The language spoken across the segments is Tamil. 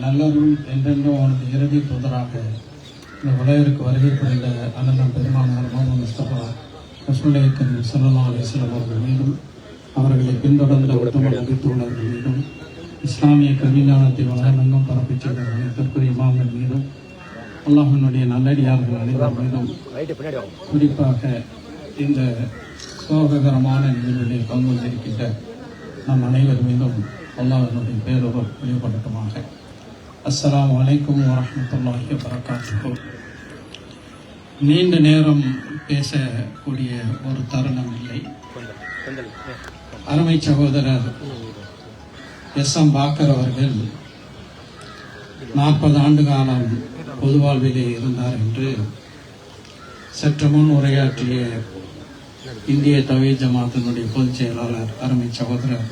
நல்லருள் என்றென்றும் அவனது இறுதி தூதராக இந்த உலகிற்கு வருகை புரிந்த அண்ணன் பெருமானார் முகமது முஸ்தபா ரசூலேக்கன் சல்லா அலிஸ்லாம் அவர்கள் மீதும் அவர்களை பின்தொடர்ந்த உத்தம நபித்துள்ளவர்கள் மீதும் இஸ்லாமிய கல்விஞானத்தை வளர்ந்தங்கம் பரப்பிச் செய்த அனைத்திற்குரிய இமாம்கள் மீதும் அல்லாஹனுடைய நல்லடியார்கள் அனைவர் மீதும் குறிப்பாக இந்த சோககரமான நிகழ்வுகளில் பங்கு வந்திருக்கின்ற நம் அனைவர் மீதும் அல்லாஹனுடைய பேருவர் வெளிப்படட்டுமாக அஸ்லாம் அலைக்கும் வரமத்துல்லாஹி வபரகாத்துஹு. நீண்ட நேரம் பேசக்கூடிய ஒரு தருணம் இல்லை. அருமை சகோதரர் எஸ் எம் பாக்கர் அவர்கள் நாற்பது ஆண்டு காலம் பொது வாழ்விலே இருந்தார் என்று சற்று முன் உரையாற்றிய இந்திய தவி ஜமாத்தினுடைய பொதுச் செயலாளர் அருமை சகோதரர்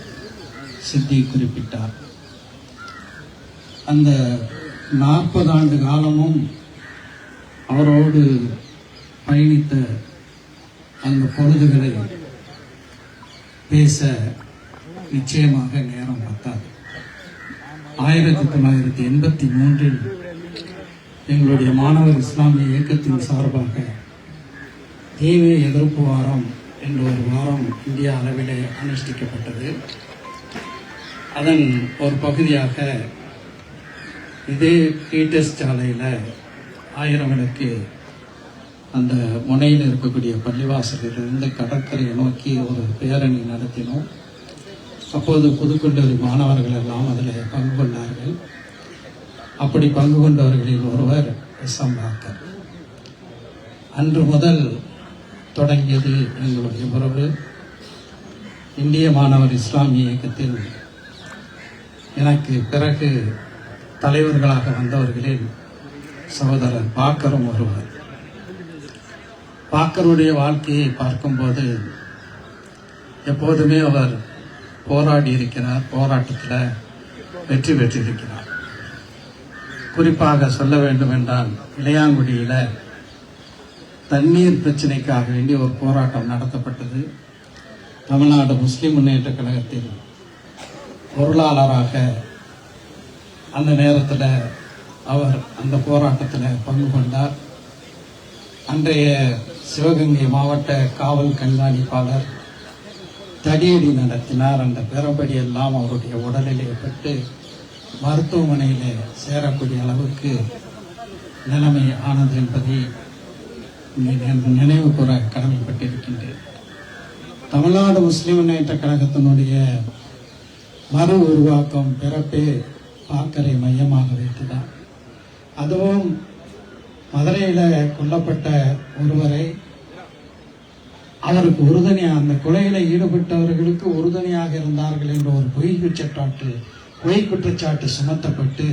சித்தி குறிப்பிட்டார். அந்த நாற்பது ஆண்டு காலமும் அவரோடு பயணித்த அந்த பொழுதுகளை பேச நிச்சயமாக நேரம் பத்தாது. ஆயிரத்தி தொள்ளாயிரத்தி எண்பத்தி மூன்றில் எங்களுடைய மாணவர் இஸ்லாமிய இயக்கத்தின் சார்பாக தீமை எதிர்ப்பு வாரம் என்ற ஒரு வாரம் இந்தியா அளவிலே அனுஷ்டிக்கப்பட்டது. அதன் ஒரு பகுதியாக இதே பீட்டர்ஸ் சாலையில் ஆயிரம் விளக்கு அந்த முனையில் இருக்கக்கூடிய பள்ளிவாசலிலிருந்து கடற்கரையை நோக்கி ஒரு பேரணி நடத்தினோம். அப்போது புதுக்கல்லூரி மாணவர்கள் எல்லாம் அதில் பங்கு கொண்டார்கள். அப்படி பங்கு கொண்டவர்களில் ஒருவர் எஸ் அன்று முதல் தொடங்கியது எங்களுடைய உறவு. இந்திய மாணவர் இஸ்லாமிய இயக்கத்தில் எனக்கு பிறகு தலைவர்களாக வந்தவர்களில் சகோதரர் பாக்கரும் ஒருவர். பாக்கருடைய வாழ்க்கையை பார்க்கும்போது எப்போதுமே அவர் போராடி இருக்கிறார் போராட்டத்தில் வெற்றி பெற்றிருக்கிறார். குறிப்பாக சொல்ல வேண்டும் என்றால் இளையாங்குடியில் தண்ணீர் பிரச்சனைக்காக வேண்டி ஒரு போராட்டம் நடத்தப்பட்டது. தமிழ்நாடு முஸ்லிம் முன்னேற்ற கழகத்தில் பொருளாளராக அந்த நேரத்தில் அவர் அந்த போராட்டத்தில் பங்கு கொண்டார். அன்றைய சிவகங்கை மாவட்ட காவல் கண்காணிப்பாளர் தடியடி நடத்தினார். அந்த பெறம்படி எல்லாம் அவருடைய உடலிலே பட்டு மருத்துவமனையில் சேரக்கூடிய அளவுக்கு நிலைமை ஆனது என்பதை நினைவு கூற கடமைப்பட்டிருக்கின்றேன். தமிழ்நாடு முஸ்லிம் முன்னேற்ற கழகத்தினுடைய மறு உருவாக்கம் பிறப்பே பாக்கரை மையமாக வைத்துதான். அதுவும் மதுரையில் கொல்லப்பட்ட ஒருவரை அவருக்கு உறுதுணையாக அந்த கொலையில ஈடுபட்டவர்களுக்கு உறுதுணையாக இருந்தார்கள் என்ற ஒரு பொய் குற்றச்சாட்டு பொய் குற்றச்சாட்டு சுமத்தப்பட்டு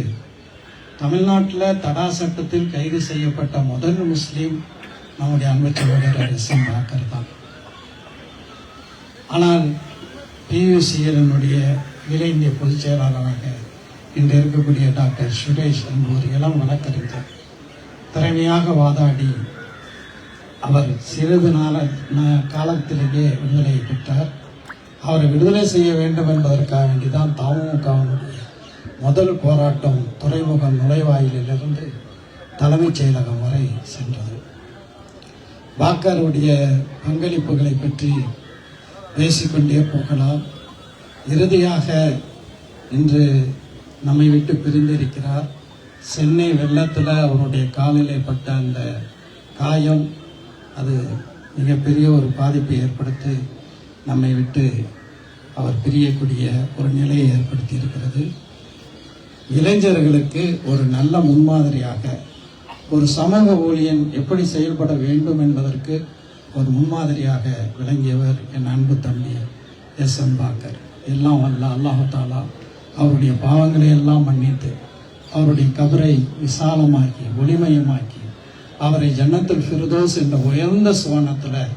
தமிழ்நாட்டில் தடா சட்டத்தில் கைது செய்யப்பட்ட முதல் முஸ்லீம் நம்முடைய அன்பு சகோதரர் எஸ் எம் பாக்கர் தான். ஆனால் பியூசிஎல்னுடைய அகில இந்திய பொதுச் செயலாளராக இன்று இருக்கக்கூடிய டாக்டர் சுரேஷ் என்ற ஒரு இளம் வழக்கறிஞர். திறமையாக வாதாடி அவர் சிறிது நாள காலத்திலேயே விடுதலை பெற்றார். அவரை விடுதலை செய்ய வேண்டும் என்பதற்காக வேண்டிதான் தமுகவினுடைய முதல் போராட்டம் துறைமுகம் நுழைவாயிலிருந்து தலைமைச் செயலகம் வரை சென்றது. பாக்கருடைய பங்களிப்புகளை பற்றி பேசிக்கொண்டே போகலாம். இறுதியாக இன்று நம்மை விட்டு பிரிந்திருக்கிறார். சென்னை வெள்ளத்தில் அவருடைய காலிலே பட்ட அந்த காயம் அது மிகப்பெரிய ஒரு பாதிப்பை ஏற்படுத்தி நம்மை விட்டு அவர் பிரியக்கூடிய ஒரு நிலையை ஏற்படுத்தி இருக்கிறது இளைஞர்களுக்கு ஒரு நல்ல முன்மாதிரியாக ஒரு சமூக ஊழியன் எப்படி செயல்பட வேண்டும் என்பதற்கு ஒரு முன்மாதிரியாக விளங்கியவர் என் அன்பு தம்பி எஸ் எம் பாக்கர். எல்லாம் வல்ல அல்லாஹாலா அவருடைய பாவங்களை எல்லாம் மன்னித்து அவருடைய கபரை விசாலமாக்கி ஒளிமயமாக்கி அவரை ஜன்னத்தில் ஃபிர்தோஸ் என்ற உயர்ந்த சுவனத்தில்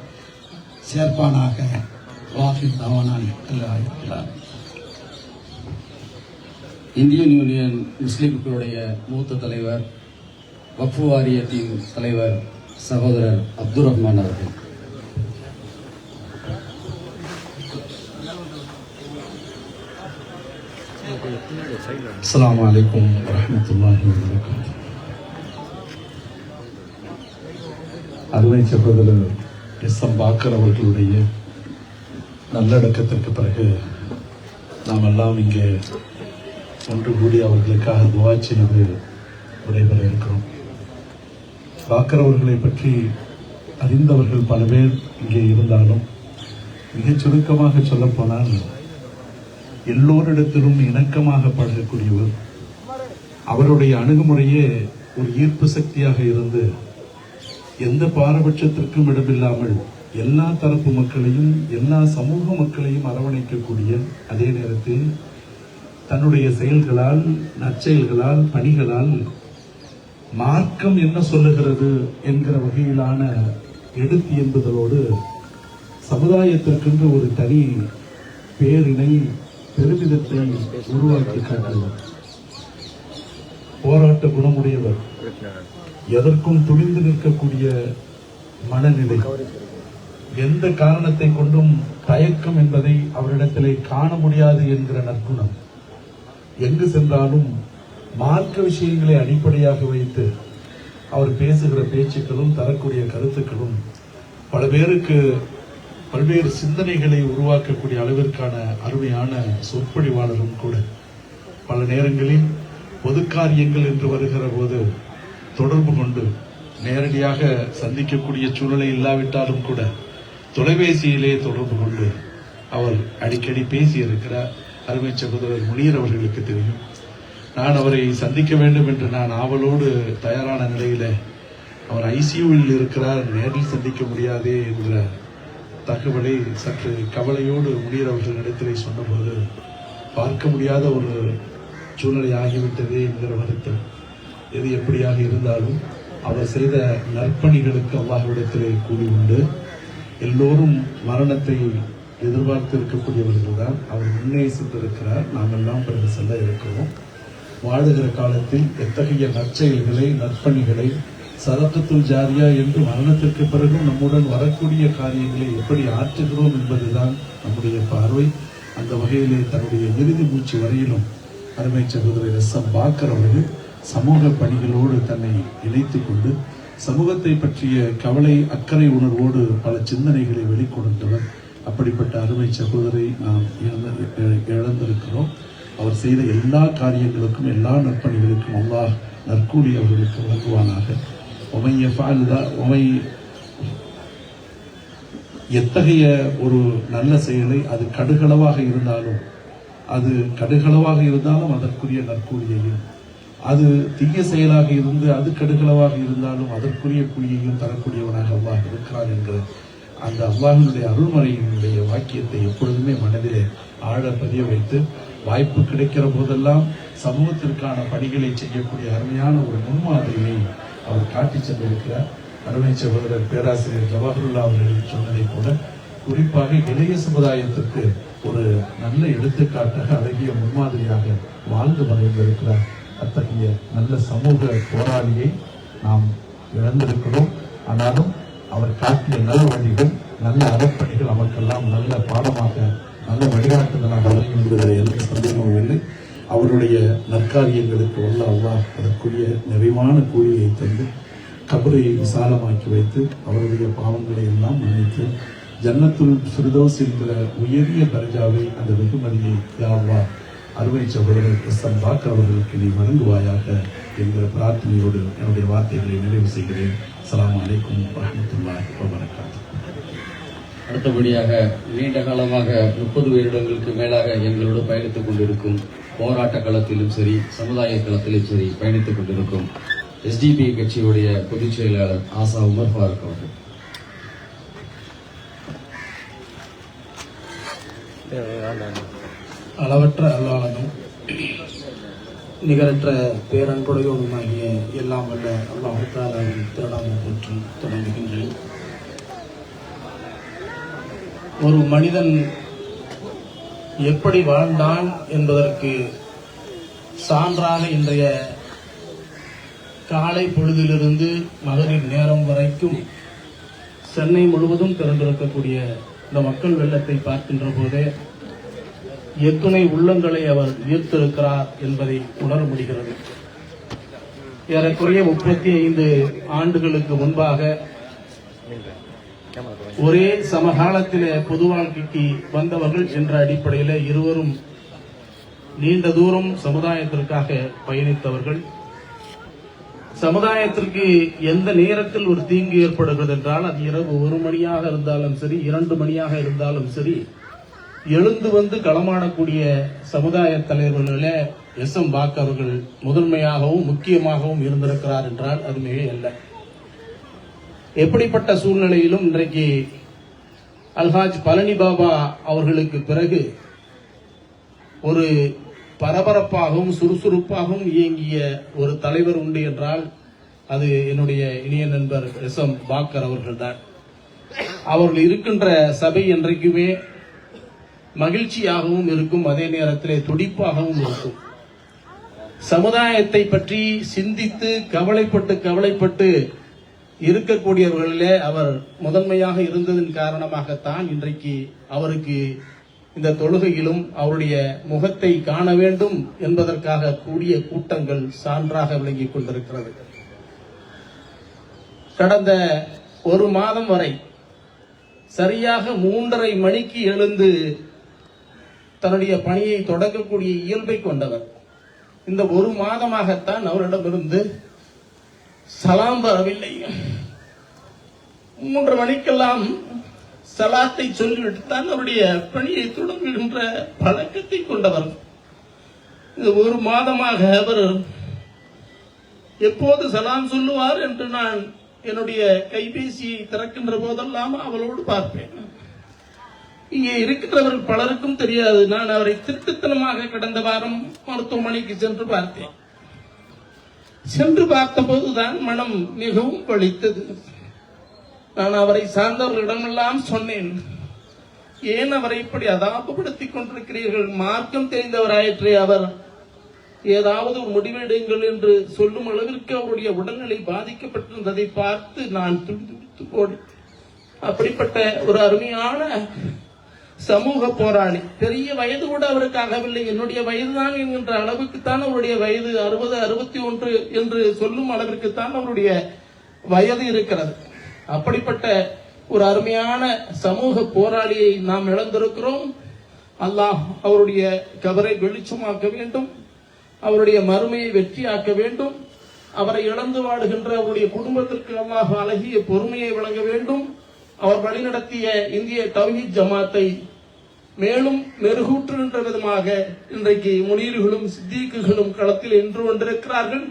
சேர்ப்பானாக. வாஹித் தவானான். இருக்கிறார் இந்தியன் யூனியன் முஸ்லீம்களுடைய மூத்த தலைவர் வக்ஃபு வாரியத்தின் தலைவர் சகோதரர் அப்துல் ரஹ்மான் அவர்கள். கொஞ்சம் பின்னாடி அஸ்ஸலாமு அலைக்கும் வரஹ்மத்துல்லாஹி அருமை சகோதரர் எஸ் எம் பாக்கர் அவர்களுடைய நல்லடக்கத்திற்கு பிறகு நாம் எல்லாம் இங்கே ஒன்று கூடி அவர்களுக்காக துவா செய்து விடைபெற இருக்கிறோம். பாக்கர் அவர்களை பற்றி அறிந்தவர்கள் பல பேர் இங்கே இருந்தாலும் மிகச் சுருக்கமாக சொல்லப்போனால் எல்லோரிடத்திலும் இணக்கமாக பழகக்கூடியவர். அவருடைய அணுகுமுறையே ஒரு ஈர்ப்பு சக்தியாக இருந்து எந்த பாரபட்சத்திற்கும் இடமில்லாமல் எல்லா தரப்பு மக்களையும் எல்லா சமூக மக்களையும் அரவணைக்கக்கூடிய அதே நேரத்தில் தன்னுடைய செயல்களால் நற்செயல்களால் பணிகளால் மார்க்கம் என்ன சொல்லுகிறது என்கிற வகையிலான எடுத்து என்பதோடு சமுதாயத்திற்கென்று ஒரு தனி பேரினை பெருமிதத்தை உருவாக்கி காட்டுவார் போராட்ட குணமுடையவர் எதற்கும் துணிந்து நிற்கக்கூடிய மனநிலை. எந்த காரணத்தை கொண்டும் தயக்கம் என்பதை அவரிடத்திலே காண முடியாது என்கிற நற்குணம். எங்கு சென்றாலும் மார்க்க விஷயங்களை அடிப்படையாக வைத்து அவர் பேசுகிற பேச்சுக்களும் தரக்கூடிய கருத்துக்களும் பல பேருக்கு பல்வேறு சிந்தனைகளை உருவாக்கக்கூடிய அளவிற்கான அருமையான சொற்பொழிவாளரும் கூட. பல நேரங்களில் பொது காரியங்கள் என்று வருகிற போது தொடர்பு கொண்டு நேரடியாக சந்திக்கக்கூடிய சூழ்நிலை இல்லாவிட்டாலும் கூட தொலைபேசியிலே தொடர்பு கொண்டு அவர் அடிக்கடி பேசியிருக்கிறார். அருமை சகோதரர் முனீர் அவர்களுக்கு தெரியும். நான் அவரை சந்திக்க வேண்டும் என்று நான் ஆவலோடு தயாரான நிலையில அவர் ஐசியூவில் இருக்கிறார். நேரில் சந்திக்க முடியாதே என்கிற தகவலை சற்று கவலையோடு முடியிறவர்கள் அவர்களிடத்திலே சொன்னபோது பார்க்க முடியாத ஒரு சூழ்நிலை ஆகிவிட்டதே என்கிற வருத்தம். எது எப்படியாக இருந்தாலும் அவர் செய்த நற்பணிகளுக்கு அல்லாஹ்விடத்திலே கூலி உண்டு எல்லோரும் மரணத்தை எதிர்பார்த்து இருக்கக்கூடியவர்கள் தான் அவர் முன்னே சென்றிருக்கிறார். நாம் எல்லாம் பிறகு செல்ல இருக்கிறோம். வாழுகிற காலத்தில் எத்தகைய நற்செயல்களை நற்பணிகளை சதக்கத்துல் ஜாரியா என்று மரணத்திற்கு பிறகும் நம்முடன் வரக்கூடிய காரியங்களை எப்படி ஆற்றுகிறோம் என்பதுதான் நம்முடைய பார்வை. அந்த வகையிலே தன்னுடைய இறுதி மூச்சு வரையிலும் அருமை சகோதரர் எஸ் எம் பாக்கர் அவர்கள் சமூக பணிகளோடு தன்னை இணைத்து கொண்டு சமூகத்தை பற்றிய கவலை அக்கறை உணர்வோடு பல சிந்தனைகளை வெளிக்கொண்டவர் அப்படிப்பட்ட அருமை சகோதரை நாம் இழந்து- இழந்திருக்கிறோம். அவர் செய்த எல்லா காரியங்களுக்கும் எல்லா நற்பணிகளுக்கும் அல்லாஹ் நற்கூலி அவர்களுக்கு வழங்குவானாக. உமை எஃபாலுதா உமை எத்தகைய ஒரு நல்ல செயலை அது கடுகளவாக இருந்தாலும் அது கடுகளவாக இருந்தாலும் அதற்குரிய நற்கூலியையும் அது தீய செயலாக இருந்து அது கடுகளவாக இருந்தாலும் அதற்குரிய கூலியையும் தரக்கூடியவனாக அல்லாஹ் இருக்கிறான் என்கிற அந்த அல்லாஹினுடைய அருள்மறையினுடைய வாக்கியத்தை எப்பொழுதுமே மனதிலே ஆழ பதிய வைத்து வாய்ப்பு கிடைக்கிற போதெல்லாம் சமூகத்திற்கான பணிகளை செய்யக்கூடிய அருமையான ஒரு முன்மாதிரியை அவர் காட்டி சென்றிருக்கிறார். அருமை சகோதரர் பேராசிரியர் ஜவஹர்லா அவர்கள் சொன்னதை போல குறிப்பாக இளைய சமுதாயத்திற்கு ஒரு நல்ல எடுத்துக்காட்டாக அழகிய முன்மாதிரியாக வாழ்ந்து மறைந்திருக்கிறார் அத்தகைய நல்ல சமூக போராளியை நாம் இழந்திருக்கிறோம். ஆனாலும் அவர் காட்டிய நல்ல வழிகள் நல்ல அறப்பணிகள் அவருக்கெல்லாம் நல்ல பாடமாக நல்ல வழிகாட்டுதலாக அமையும் என்பதில் எந்த சந்தேகமும் இல்லை. அவருடைய நற்காரியங்களுக்கு உள்ள அல்லாஹ் அதற்குரிய நிறைவான கூலியை தந்து கபரை விசாலமாக்கி வைத்து அவருடைய பாவங்களை எல்லாம் மன்னித்து ஜன்னத்துள் ஃபிர்தௌஸ் என்கிற உயரிய தர்ஜாவை அந்த வெகுமதியை யாவா அருமை சகோதரர் கிறிஸ்தன் பாக்கர் அவர்களுக்கு நீ வழங்குவாயாக என்கிற பிரார்த்தனையோடு என்னுடைய வார்த்தைகளை நிறைவு செய்கிறேன். சலாம் அலைக்கும் வரஹ்மத்துல்லாஹி வபரகாத்துஹு. அடுத்தபடியாக நீண்ட காலமாக முப்பது வருடங்களுக்கு மேலாக எங்களோடு பயணித்துக் கொண்டிருக்கும் போராட்ட களத்திலும் சரி சமுதாய களத்திலும் சரி பயணித்துக் கொண்டிருக்கும் எஸ்டிபி கட்சியுடைய பொதுச் செயலாளர் ஆசா உமர் ஃபாரூக் அவர்கள். அளவற்ற அல்லாளனும் நிகரற்ற பேரன்புடையவனுமாகிய எல்லாம் வல்ல அல்லாஹாலாவின் திருநாமம் போற்றி தொடங்குகின்றேன். ஒரு மனிதன் எப்படி வாழ்ந்தான் என்பதற்கு சான்றாக இன்றைய காலை பொழுதிலிருந்து மகரின் நேரம் வரைக்கும் சென்னை முழுவதும் திரண்டிருக்கக்கூடிய இந்த மக்கள் வெள்ளத்தை பார்க்கின்ற போதே எத்துணை உள்ளங்களை அவர் ஈர்த்திருக்கிறார் என்பதை உணர முடிகிறது. ஏறக்குறைய முப்பத்தி ஐந்து ஆண்டுகளுக்கு முன்பாக ஒரே சமகாலத்திலே பொது வாழ்க்கைக்கு வந்தவர்கள் என்ற அடிப்படையில் இருவரும் நீண்ட தூரம் சமுதாயத்திற்காக பயணித்தவர்கள். சமுதாயத்திற்கு எந்த நேரத்தில் ஒரு தீங்கு ஏற்படுகிறது என்றால் அது இரவு ஒரு மணியாக இருந்தாலும் சரி இரண்டு மணியாக இருந்தாலும் சரி எழுந்து வந்து களமாடக்கூடிய சமுதாய தலைவர்களில் எஸ் எம் பாக் அவர்கள் முதன்மையாகவும் முக்கியமாகவும் இருந்திருக்கிறார் என்றால் அது மிக அல்ல எப்படிப்பட்ட சூழ்நிலையிலும் இன்றைக்கு அல்ஹாஜ் பழனி பாபா அவர்களுக்கு பிறகு ஒரு பரபரப்பாகவும் சுறுசுறுப்பாகவும் இயங்கிய ஒரு தலைவர் உண்டு என்றால் அது என்னுடைய இனிய நண்பர் எஸ் எம் பாக்கர் அவர்கள்தான். அவர்கள் இருக்கின்ற சபை என்றைக்குமே மகிழ்ச்சியாகவும் இருக்கும் அதே நேரத்திலே துடிப்பாகவும் இருக்கும். சமுதாயத்தை பற்றி சிந்தித்து கவலைப்பட்டு கவலைப்பட்டு இருக்கக்கூடியவர்களிலே அவர் முதன்மையாக இருந்ததன் காரணமாகத்தான் இன்றைக்கு அவருக்கு இந்த தொழுகையிலும் அவருடைய முகத்தை காண வேண்டும் என்பதற்காக கூடிய கூட்டங்கள் சான்றாக விளங்கிக் கொண்டிருக்கிறது. கடந்த ஒரு மாதம் வரை சரியாக மூன்றரை மணிக்கு எழுந்து தன்னுடைய பணியை தொடங்கக்கூடிய இயல்பை கொண்டவர். இந்த ஒரு மாதமாகத்தான் அவரிடமிருந்து சலாம் வரவில்லை. மூன்று மணிக்கெல்லாம் சலாத்தை சொல்லிவிட்டு தான் அவருடைய பணியை தொடங்குகின்ற பழக்கத்தை கொண்டவர். இந்த ஒரு மாதமாக அவர் எப்போது சலாம் சொல்லுவார் என்று நான் என்னுடைய கைபேசியை திறக்கின்ற போதெல்லாம் அவளோடு பார்ப்பேன். இங்கே இருக்கின்றவர்கள் பலருக்கும் தெரியாது. நான் அவரை திருட்டுத்தனமாக கடந்த வாரம் மருத்துவமனைக்கு சென்று பார்த்தேன். சென்று பார்த்தபோதுதான் மனம் மிகவும் வலித்தது நான் அவரை சார்ந்தவர்களிடமெல்லாம் சொன்னேன். ஏன் அவரை இப்படி அதாபப்படுத்திக் கொண்டிருக்கிறீர்கள்? மார்க்கம் தெரிந்தவராயிற்றே அவர். ஏதாவது ஒரு முடிவெடுங்கள் என்று சொல்லும் அளவிற்கு அவருடைய உடல்நிலை பாதிக்கப்பட்டிருந்ததை பார்த்து நான் துடித்து போடி அப்படிப்பட்ட ஒரு அருமையான சமூக போராளி. பெரிய வயது கூட அவருக்கு ஆகவில்லை. என்னுடைய வயதுதான் என்கின்ற அளவுக்குத்தான் அவருடைய வயது அறுபது அறுபத்தி ஒன்று என்று சொல்லும் அளவிற்குத்தான் அவருடைய வயது இருக்கிறது. அப்படிப்பட்ட ஒரு அருமையான சமூக போராளியை நாம் இழந்திருக்கிறோம். அல்லாஹ் அவருடைய கபரை வெளிச்சமாக்க வேண்டும். அவருடைய மறுமையை வெற்றியாக்க வேண்டும். அவரை இழந்து வாடுகின்ற அவருடைய குடும்பத்திற்கு அல்லாஹ் அழகிய பொறுமையை வழங்க வேண்டும். அவர் வழிநடத்திய இந்திய தௌஹீத் ஜமாத்தை மேலும் மெருகூற்றுகின்ற விதமாக இன்றைக்கு முனீர்களும் சித்தீக்குகளும் களத்தில் நின்று கொண்டிருக்கிறார்கள்.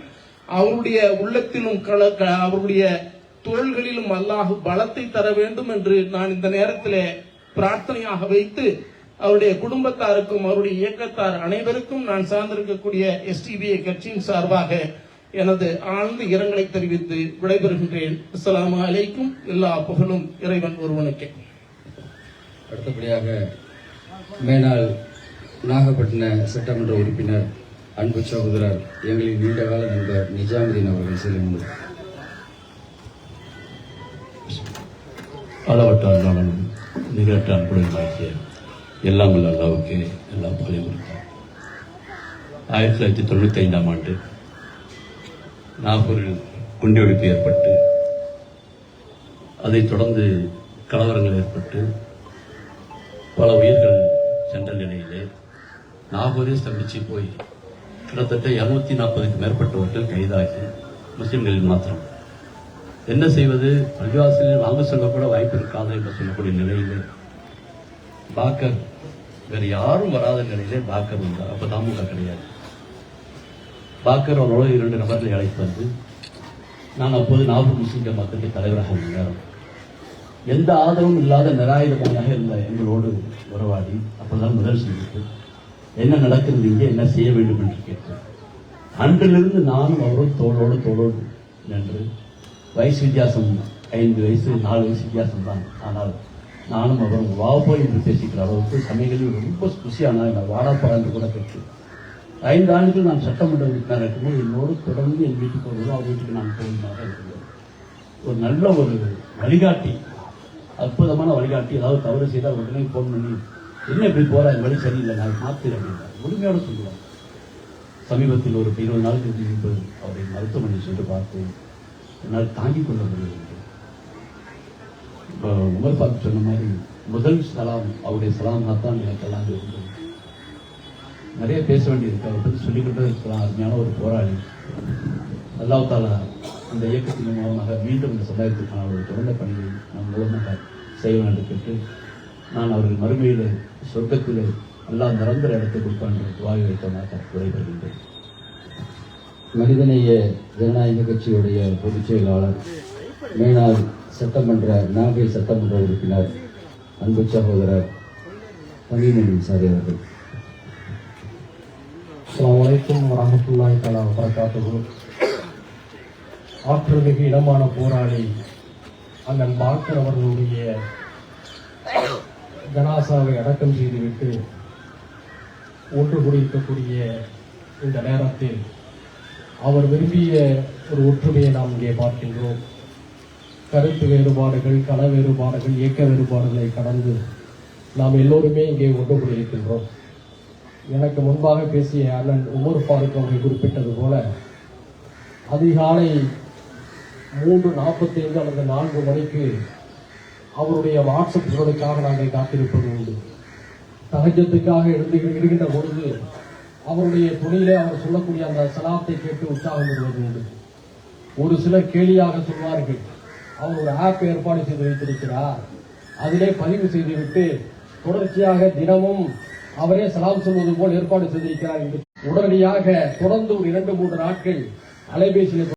அவருடைய உள்ளத்திலும் கள க- அவருடைய தோள்களிலும் அல்லாஹ் பலத்தை தர வேண்டும் என்று நான் இந்த நேரத்தில் பிரார்த்தனையாக வைத்து அவருடைய குடும்பத்தாருக்கும் அவருடைய இயக்கத்தார் அனைவருக்கும் நான் சார்ந்திருக்கக்கூடிய எஸ்டிபிஐ கட்சியின் சார்பாக எனது ஆழ்ந்த இரங்கலை தெரிவித்து விடைபெறுகின்றேன். அஸ்ஸலாமு அலைக்கும். எல்லா புகழும் இறைவன் ஒருவனுக்கே. அடுத்தபடியாக மேனாள் நாகப்பட்டின சட்டமன்ற உறுப்பினர் அன்பு சகோதரர் எங்களின் நீண்டகால நண்பர் நிஜாமுதீன் அவர்கள் செல்லும் அளவற்ற அன்பாளன் நிகரற்ற அன்புடன் ஆகிய எல்லாம் வல்ல அல்லாவுக்கு எல்லாம் பலி கொடுத்தார். ஆயிரத்தி தொள்ளாயிரத்தி தொண்ணூற்றி ஐந்தாம் ஆண்டு நாகூரில் குண்டுவெடிப்பு ஏற்பட்டு அதைத் தொடர்ந்து கலவரங்கள் ஏற்பட்டு பல உயிர்கள் சென்ற நிலையிலே நாகூரே ஸ்தம்பிச்சு போய் கிட்டத்தட்ட இருநூத்தி நாற்பதுக்கு மேற்பட்டவர்கள் கைதாகி முஸ்லிம்களில் மாத்திரம். என்ன செய்வது? பள்ளிவாசலில் வாங்க சொல்லக்கூட வாய்ப்பு இருக்காது என்று சொல்லக்கூடிய நிலையிலே பாக்கர் வேறு யாரும் வராத நிலையிலே பாக்கர் வந்தார். அப்போ தாமுக கிடையாது. பார்க்குறவரோட இரண்டு நபர்களை அழைத்து வந்து நான் அப்போது நாகூர் முஸ்லிம் ஜமாத்திற்கு தலைவராக இருந்தார் எந்த ஆதரவும் இல்லாத நிராயுதபாணியாக இருந்த எங்களோடு உறவாடி அப்போதான் முதல் சந்தித்து என்ன நடக்கிறது இங்கே என்ன செய்ய வேண்டும் என்று கேட்டேன். அன்றிலிருந்து நானும் அவரும் தோளோடு தோளோடு நின்று வயசு வித்தியாசம் ஐந்து வயசு நாலு வயசு வித்தியாசம் தான் ஆனால் நானும் அவரும் வாப்போ என்று பேசிக்கிற அளவுக்கு சமயங்களில் ரொம்ப குஷியான வாடாப்பா என்று கூட கேட்டு ஐந்து ஆண்டுகள் நான் சட்டமன்ற உறுப்பினர் இருக்கும்போது என்னோடு தொடர்ந்து என் வீட்டுக்கு வருவதும் அவர் வீட்டுக்கு நான் போவதாக இருக்கிறோம் ஒரு நல்ல ஒரு வழிகாட்டி அற்புதமான வழிகாட்டி. ஏதாவது தவறு செய்தால் உடனே ஃபோன் பண்ணி என்ன இப்படி போகிற அது வழி சரியில்லை. நான் மாத்திர அப்படின்னா முழுமையோட சொல்லுவாங்க சமீபத்தில் ஒரு இருபது நாளுக்கு முன்பு அவரை மருத்துவமனை சென்று பார்த்து என்னால் தாங்கிக் கொள்ள முடியவில்லை. இப்போ உமர் பாத்து சொன்ன மாதிரி முதல் சலாம் அவருடைய சலாம் தான் எனக்கெல்லாம் இருந்தது. நிறைய பேச வேண்டியிருக்கு. அவரை பற்றி சொல்லிக்கிட்டே இருக்கலாம். அருமையான ஒரு போராளி. அல்லாஹ் தாலா அந்த இயக்கத்தின் மூலமாக மீண்டும் இந்த சமுதாயத்திற்கான ஒரு தொடர்ந்த பணியை நம் மூலமாக செய்வேன் என்று கேட்டு நான் அவர்கள் மறுமையில் சொர்க்கத்தில் எல்லாம் நிரந்தர இடத்தை கொடுப்பான் என்று துவாய் வைத்தமாக விடைபெறுகின்றேன். மனிதநேய ஜனநாயக கட்சியுடைய பொதுச் செயலாளர் மேனாள் சட்டமன்ற நாகை சட்டமன்ற உறுப்பினர் அன்பு சகோதரர் தமிழ்மணி சாரி அவர்கள். அலைக்கும் வரஹ்மத்துல்லாஹி தலா வபரகாத்துஹு. ஆற்றல்மிகு இடமான போராளி அண்ணன் பாக்கர் அவர்களுடைய ஜனாசாவை அடக்கம் செய்துவிட்டு ஒன்று குறிக்கக்கூடிய இந்த நேரத்தில் அவர் விரும்பிய ஒரு ஒற்றுமையை நாம் இங்கே பார்க்கின்றோம். கருத்து வேறுபாடுகள் கள வேறுபாடுகள் இயக்க வேறுபாடுகளை கடந்து நாம் எல்லோருமே இங்கே ஒன்று கூடியிருக்கின்றோம். எனக்கு முன்பாக பேசிய அண்ணன் உமர் ஃபாரூக் அவர்கள் குறிப்பிட்டது போல அதிகாலை மூன்று நாற்பத்தைந்து அல்லது நான்கு மணிக்கு அவருடைய வாட்ஸ்அப் குரலுக்காக நாங்கள் காத்திருப்பது உண்டு. தகஜத்துக்காக எழுந்து இருக்கின்ற பொழுது அவருடைய துணியிலே அவர் சொல்லக்கூடிய அந்த சலாத்தை கேட்டு உற்சாகம் பெறுவது உண்டு. ஒரு சிலர் கேலியாக சொல்வார்கள் அவர் ஒரு ஆப் ஏற்பாடு செய்து வைத்திருக்கிறார். அதிலே பதிவு செய்துவிட்டு தொடர்ச்சியாக தினமும் அவரே சலாம் சொல்வது போல் ஏற்பாடு செய்திருக்கிறார் என்று உடனடியாக தொடர்ந்து ஒரு இரண்டு மூன்று நாட்கள் அலைபேசியில்